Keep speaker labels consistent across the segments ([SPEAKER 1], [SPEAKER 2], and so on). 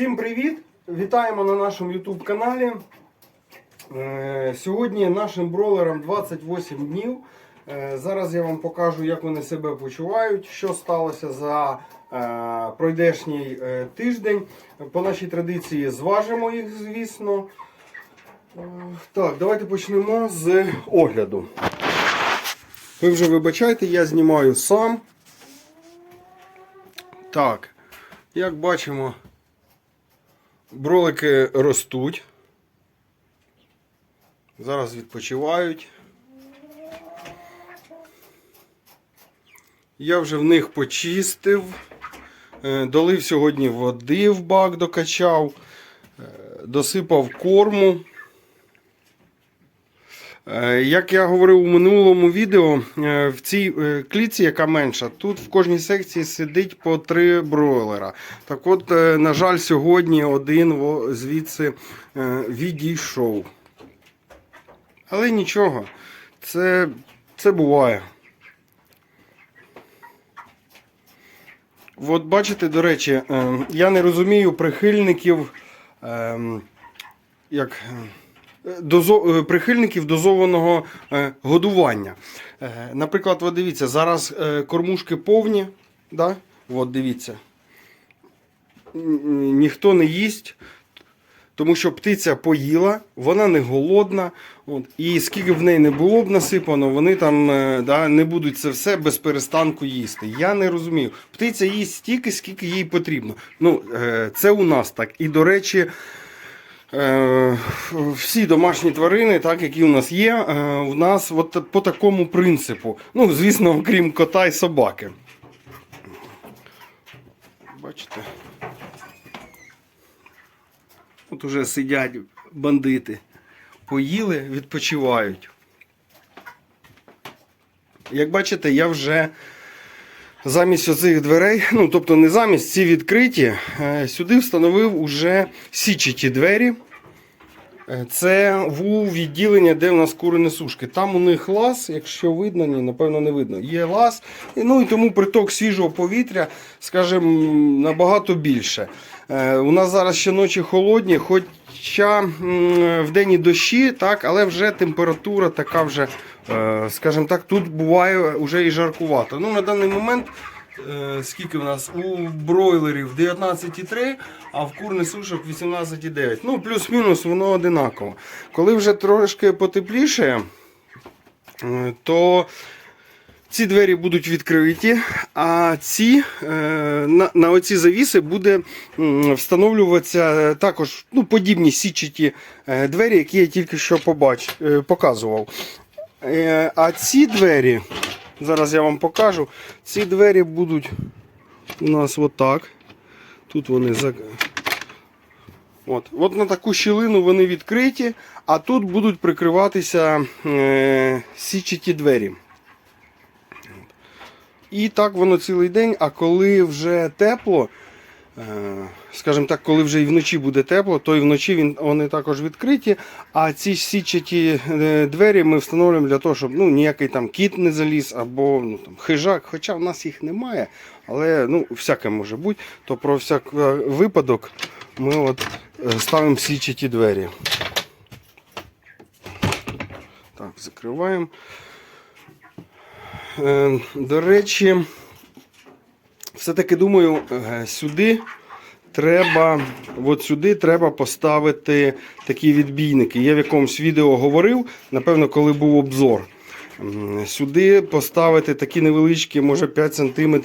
[SPEAKER 1] Всім привіт! Вітаємо на нашому YouTube каналі. Е, Сьогодні нашим бролерам 28 днів. Е, Зараз я вам покажу, як вони себе почувають, що сталося за е, пройдешній тиждень. По нашій традиції зважимо їх, звісно. Так, давайте почнемо з огляду. Ви вже вибачайте, я знімаю сам. Так, як бачимо, бролики ростуть. Зараз відпочивають. Я вже в них почистив. Е, Долив сьогодні води в бак, докачав, е, досипав корму. Е, Як я говорив у минулому відео, е, в цій е, клітці, яка менша, тут в кожній секції сидить по три бройлера. Так от, на жаль, сьогодні один звідси відійшов. Але нічого, це, це буває. От бачите, до речі, я не розумію прихильників. ем, Як дозо, е, прихильників дозованого е, годування. Е, наприклад, от дивіться, зараз кормушки повні. Да? От дивіться. Ніхто не їсть, тому що птиця поїла, вона не голодна. От, і скільки б в неї не було б насипано, вони там да, не будуть це все без перестанку їсти. Я не розумію. Птиця їсть стільки, скільки їй потрібно. Ну, це у нас так. І до речі. Е, всі домашні тварини, так, які у нас є, е, у нас от по такому принципу. Ну, звісно, окрім кота і собаки. Бачите? От уже сидять бандити. Поїли, відпочивають. Як бачите, я вже замість оцих дверей, ну тобто не замість ці відкриті, е, сюди встановив уже січаті двері. Е, Це в відділення, де в нас кури несушки. Там у них лаз, якщо видно, ні, напевно, не видно. Є лаз, ну і тому приток свіжого повітря, скажімо, набагато більше. Е, У нас зараз ще ночі холодні, хоча в день і дощі, так, але вже температура така вже, е, скажімо так, тут буває вже і жаркувато. Ну, на даний момент. е, Скільки в нас у бройлерів 19,3, а в курних сушок 18,9. Ну, плюс-мінус воно одинаково. Коли вже трошки потепліше, е, то ці двері будуть відкриті, а ці е, на, на оці завіси буде встановлюватися також ну, подібні січаті е, двері, які я тільки що побач, е, показував. А ці двері, зараз я вам покажу, ці двері будуть у нас отак. Тут вони за. От. От на таку щілину вони відкриті, а тут будуть прикриватися е, січаті двері. І так воно цілий день, а коли вже тепло, е, скажімо так, коли вже і вночі буде тепло, то і вночі він, вони також відкриті. А ці січаті е, двері ми встановлюємо для того, щоб ну, ніякий там кіт не заліз або ну, там, хижак, хоча в нас їх немає, але ну, всяке може бути, то про всяк е, випадок ми от ставимо січаті двері. Так, закриваємо. Е, До речі, все-таки думаю, е, сюди треба, от сюди треба поставити такі відбійники. Я в якомусь відео говорив, напевно, коли був обзор. Сюди поставити такі невеличкі, може 5 см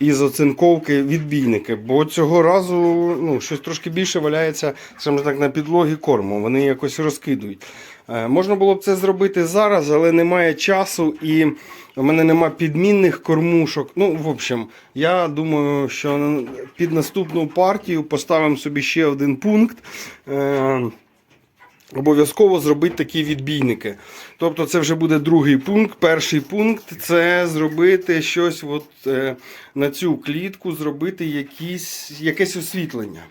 [SPEAKER 1] із оцинковки відбійники. Бо цього разу ну, щось трошки більше валяється так, на підлогі корму. Вони якось розкидують. Е, Можна було б це зробити зараз, але немає часу і в мене нема підмінних кормушок. Ну, в общем, я думаю, що під наступну партію поставимо собі ще один пункт. Е, Обов'язково зробити такі відбійники. Тобто це вже буде другий пункт. Перший пункт це зробити щось от, е, на цю клітку, зробити якісь, якесь освітлення.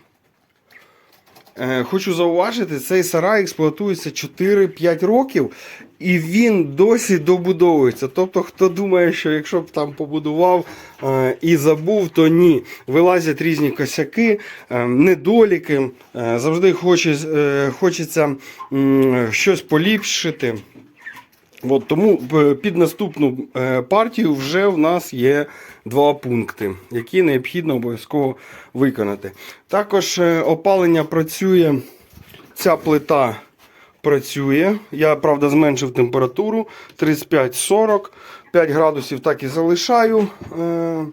[SPEAKER 1] Е, Хочу зауважити, цей сарай експлуатується 4-5 років, і він досі добудовується. Тобто, хто думає, що якщо б там побудував е, і забув, то ні. Вилазять різні косяки, е, недоліки. Завжди хочеться щось поліпшити. От, тому під наступну партію вже в нас є два пункти, які необхідно обов'язково виконати. Також е, опалення працює, ця плита працює. Я, правда, зменшив температуру 35-40, 5 градусів так і залишаю е,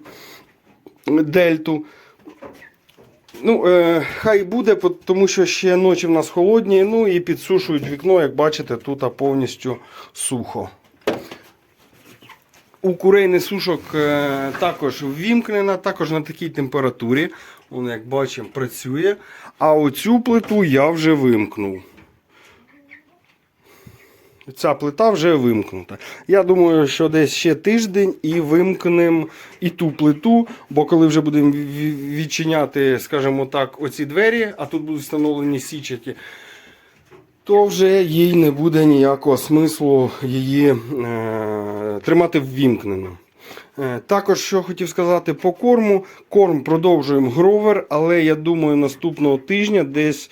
[SPEAKER 1] дельту. Ну, е, хай буде, тому що ще ночі в нас холодні, ну і підсушують вікно, як бачите, тут повністю сухо. У курейний сушок е, також ввімкнена, також на такій температурі. Вон, як бачимо, працює. А оцю плиту я вже вимкнув. Ця плита вже вимкнута. Я думаю, що десь ще тиждень і вимкнемо і ту плиту, бо коли вже будемо відчиняти, скажімо так, оці двері, а тут будуть встановлені січаті, то вже їй не буде ніякого смислу її е, тримати ввімкнено. Е, Також що хотів сказати по корму. Корм продовжуємо гровер, але я думаю, наступного тижня десь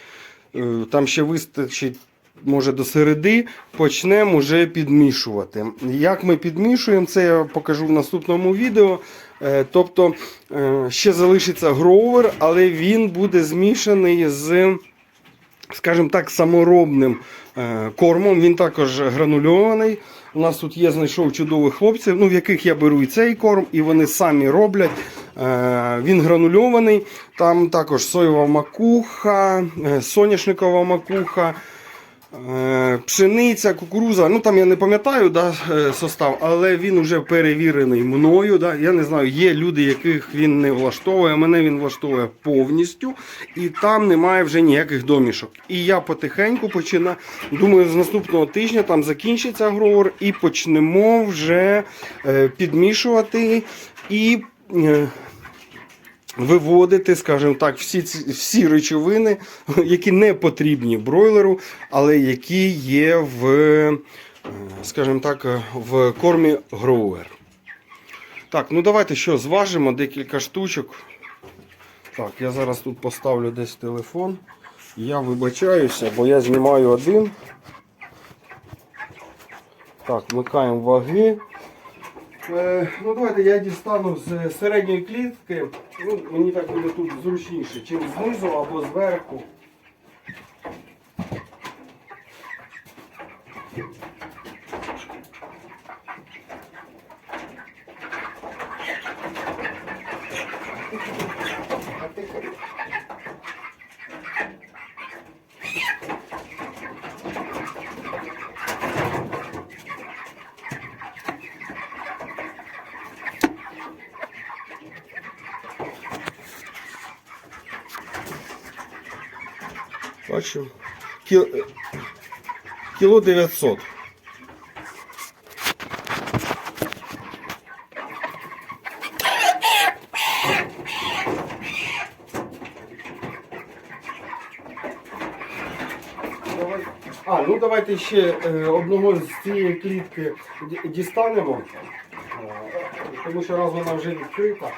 [SPEAKER 1] е, там ще вистачить. Може до середи почнемо вже підмішувати. Як ми підмішуємо, це я покажу в наступному відео. Е, Тобто е, ще залишиться гровер, але він буде змішаний з скажімо так, саморобним е, кормом. Він також гранульований. У нас тут є знайшов чудових хлопців, ну, в яких я беру і цей корм, і вони самі роблять. Е, Він гранульований. Там також соєва макуха, е, соняшникова макуха. Е, Пшениця, кукуруза, ну там я не пам'ятаю да, е, состав, але він вже перевірений мною. Да. Я не знаю, є люди, яких він не влаштовує. Мене він влаштовує повністю, і там немає вже ніяких домішок. І я потихеньку починаю. Думаю, з наступного тижня там закінчиться гровер і почнемо вже е, підмішувати і. Виводити, скажімо так, всі, всі речовини, які не потрібні бройлеру, але які є в, е, скажімо так, е, в кормі гроуер. Так, ну давайте що, зважимо декілька штучок. Так, я зараз тут поставлю десь телефон. Я вибачаюся, бо я знімаю один. Так, вмикаємо ваги. Е, ну давайте я дістану з середньої клітки. Ну, мені так буде тут зручніше, чим знизу або зверху. Бачу. Кіл... Кіло 900. А, ну давайте ще е, одного з цієї клітки дістанемо. Е, Тому що раз вона вже відкрита.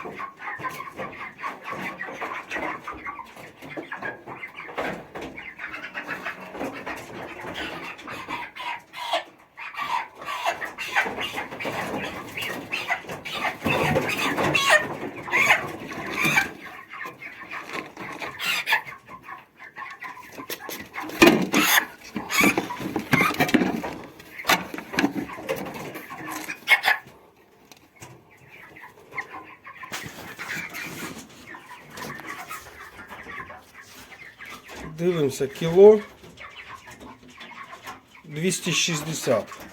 [SPEAKER 1] Дивимося, кіло 260.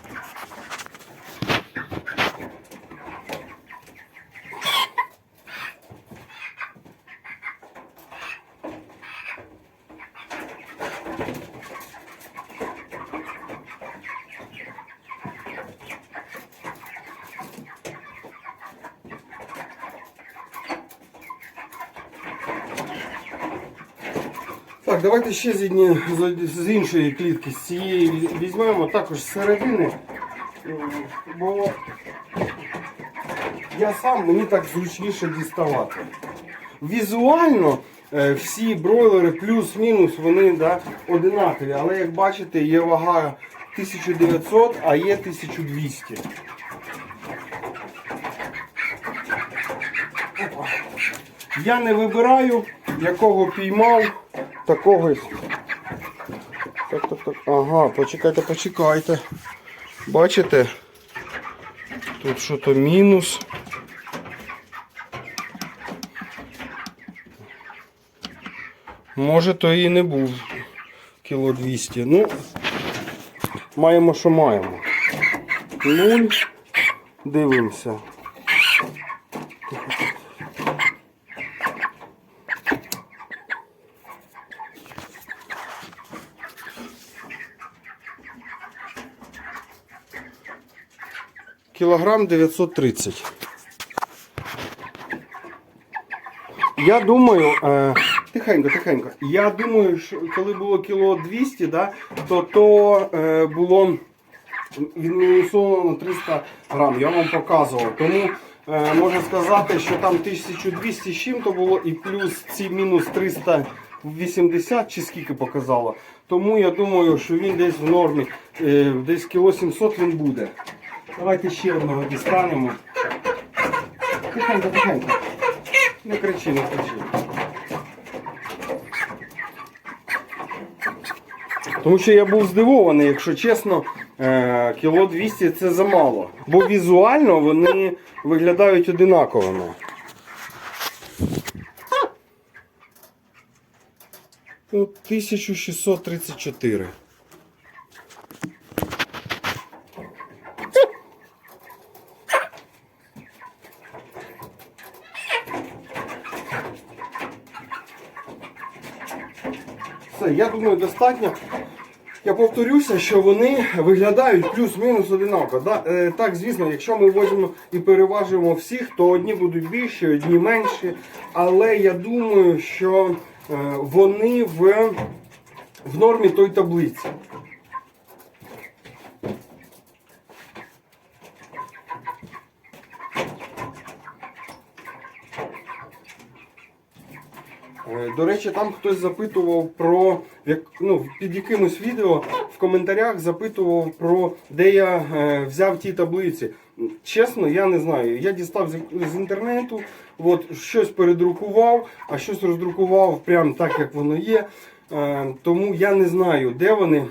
[SPEAKER 1] Давайте ще з, одні, з іншої клітки, з цієї візьмемо також з середини. Бо я сам мені так зручніше діставати. Візуально е, всі бройлери плюс-мінус вони да, одинакові, але як бачите, є вага 1900, а є 1200. Я не вибираю, якого піймав, такого. Так, так, так. Ага, почекайте, почекайте. Бачите? Тут що то мінус. Може, то і не був кіло 200. Ну, маємо, що маємо. Нуль. Дивимося. Кілограм 930. Я думаю, е, тихенько, тихенько. Я думаю, що коли було кіло 200, да, то то е, було відмінусовано 300 грам. Я вам показував. Тому е, можна сказати, що там 1200 з чим-то було, і плюс ці мінус 380 чи скільки показало. Тому я думаю, що він десь в нормі, е, десь кіло 700 він буде. Давайте ще одного дістанемо. Тихенько, тихенько. Не кричи, не кричи. Тому що я був здивований, якщо чесно, е, кіло 200 це замало. Бо візуально вони виглядають одинаковими. Ну, 1634. Все, я думаю, достатньо. Я повторюся, що вони виглядають плюс-мінус одинаково. Е, так, звісно, якщо ми возьмемо і переважуємо всіх, то одні будуть більші, одні менші. Але я думаю, що е, вони в, в нормі той таблиці. До речі, там хтось запитував про ну, під якимось відео в коментарях запитував про де я е, взяв ті таблиці. Чесно, я не знаю. Я дістав з, з інтернету, от, щось передрукував, а щось роздрукував прямо так, як воно є. Е, тому я не знаю, де вони.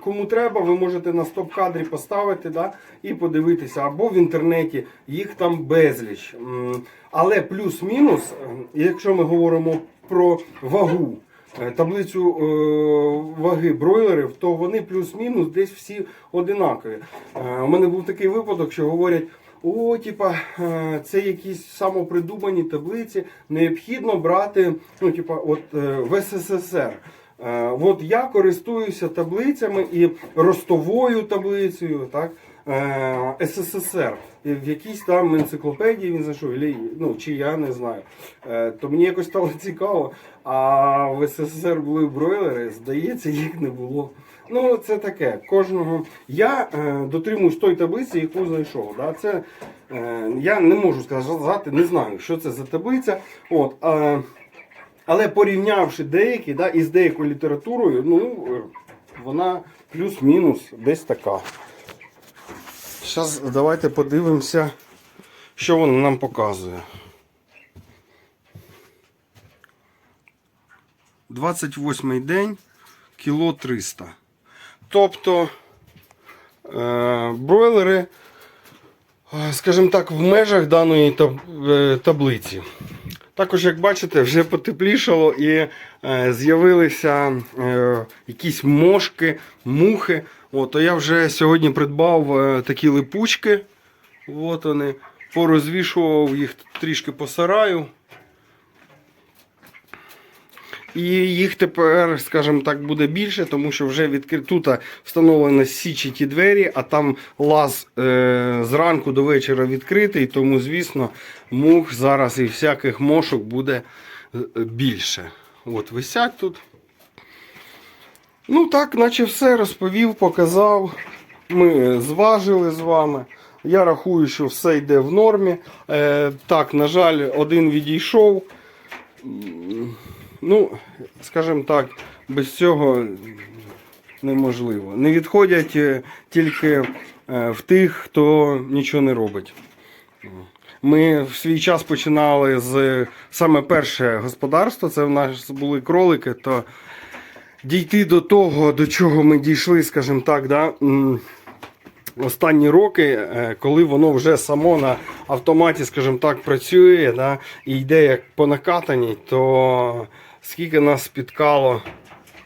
[SPEAKER 1] Кому треба, ви можете на стоп-кадрі поставити да, і подивитися, або в інтернеті їх там безліч. Але плюс-мінус, е, якщо ми говоримо про вагу, е, таблицю е, ваги бройлерів, то вони плюс-мінус десь всі одинакові. У мене був такий випадок, що говорять. О, типа, це якісь самопридумані таблиці. Необхідно брати, ну, типа, от в СССР. От я користуюся таблицями і ростовою таблицею, так, е, СССР. В якійсь там енциклопедії він знайшов, ну, чи я не знаю. Е, То мені якось стало цікаво. А в СССР були бройлери, здається, їх не було. Ну, це таке. Кожного. Я е, дотримуюсь той таблиці, яку знайшов. Да? Це, е, я не можу сказати, не знаю, що це за таблиця. От, е, але порівнявши деякі, да, із деякою літературою, ну, вона плюс-мінус десь така. Зараз давайте подивимося, що вона нам показує. 28 день, кіло 300. Тобто е, бройлери, е, скажімо так, в межах даної е, таблиці. Також, як бачите, вже потеплішало і з'явилися якісь мошки, мухи. От, то я вже сьогодні придбав е, такі липучки. От вони. Порозвішував їх трішки по сараю. І їх тепер, скажімо так, буде більше, тому що вже відкри... тут встановлено січаті двері, а там лаз е... зранку до вечора відкритий, тому, звісно, мух зараз і всяких мошок буде е, більше. от висять тут. Ну так, наче все розповів, показав. Ми зважили з вами. Я рахую, що все йде в нормі. Е, так, на жаль, один відійшов. Ну, скажімо так, без цього неможливо. Не відходять е, тільки е, в тих, хто нічого не робить. Ми в свій час починали з саме перше господарство, це в нас були кролики, то дійти до того, до чого ми дійшли, скажімо так, да, останні роки, е, коли воно вже само на автоматі, скажімо так, працює да, і йде як по накатаній, то скільки нас спіткало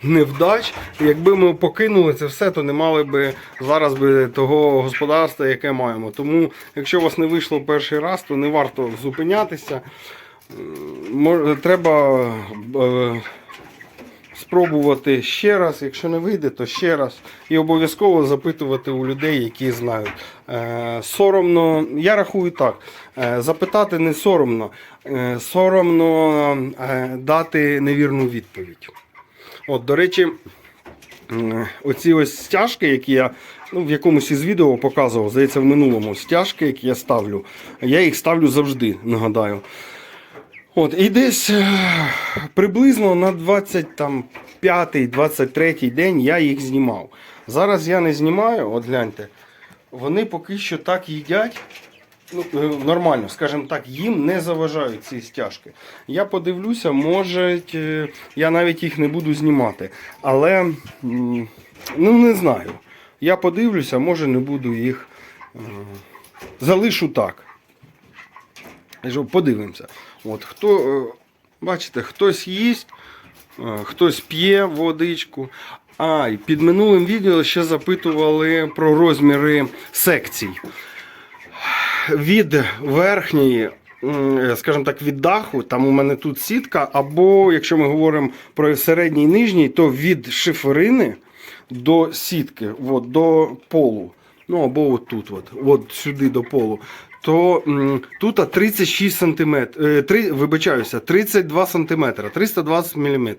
[SPEAKER 1] невдач, якби ми покинули це все, то не мали би зараз би того господарства, яке маємо. Тому, якщо у вас не вийшло перший раз, то не варто зупинятися. Треба е, спробувати ще раз. Якщо не вийде, то ще раз. І обов'язково запитувати у людей, які знають. Е, соромно, я рахую так. Е, запитати не соромно. Е, соромно дати невірну відповідь. От, до речі, оці ось стяжки, які я ну, в якомусь із відео показував, здається, в минулому стяжки, які я ставлю, я їх ставлю завжди, нагадаю. От, і десь е, приблизно на 25-23 день я їх знімав. Зараз я не знімаю, от гляньте, вони поки що так їдять. Ну, е, нормально, скажімо так, їм не заважають ці стяжки. Я подивлюся, може, я навіть їх не буду знімати. Але ну не знаю. Я подивлюся, може не буду їх. е, Залишу так. Подивимося. От, хто, е, бачите, хтось їсть, е, хтось п'є водичку. А, і під минулим відео ще запитували про розміри секцій. Від верхньої, скажімо так, від даху, там у мене тут сітка, або якщо ми говоримо про середній і нижній, то від шиферини до сітки, от, до полу. Ну або от тут, от, от сюди до полу. То м, тут 36 см, е, 3, вибачаюся, 32 см, 320 мм.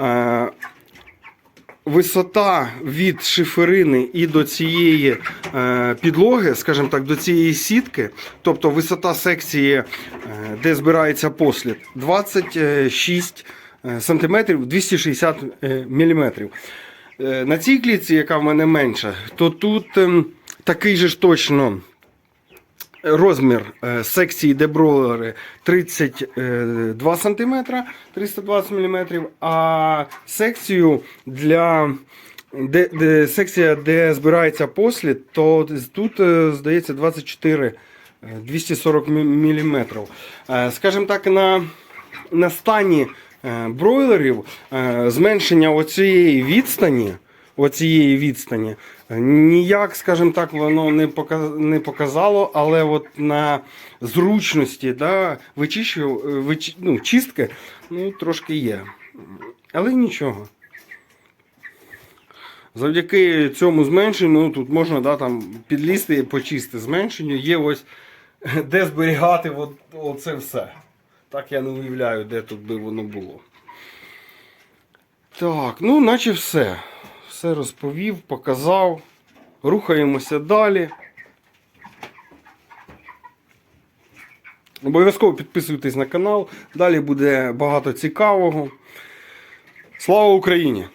[SPEAKER 1] Е, висота від шиферини і до цієї е, підлоги, скажімо так, до цієї сітки, тобто висота секції, е, де збирається послід, 26 е, сантиметрів, 260 е, міліметрів. Е, на цій клітці, яка в мене менша, то тут ем, такий же ж точно розмір е, секції де бройлери 32 см, 320 мм, а секцію для де, де, секція, де збирається послід, то тут, е, здається, 24 е, 240 мм. Скажімо так, на, на стані е, бройлерів е, зменшення оцієї відстані оцієї відстані. Ніяк, скажімо так, воно не показало, але от на зручності да, вичищу, вич, ну, чистки ну, трошки є. Але нічого. Завдяки цьому зменшенню ну, тут можна да, там, підлізти і почистити. Зменшенню є ось де зберігати от, оце все. Так я не уявляю, де тут би воно було. Так, ну наче все. Все розповів, показав. Рухаємося далі. Обов'язково підписуйтесь на канал. Далі буде багато цікавого. Слава Україні!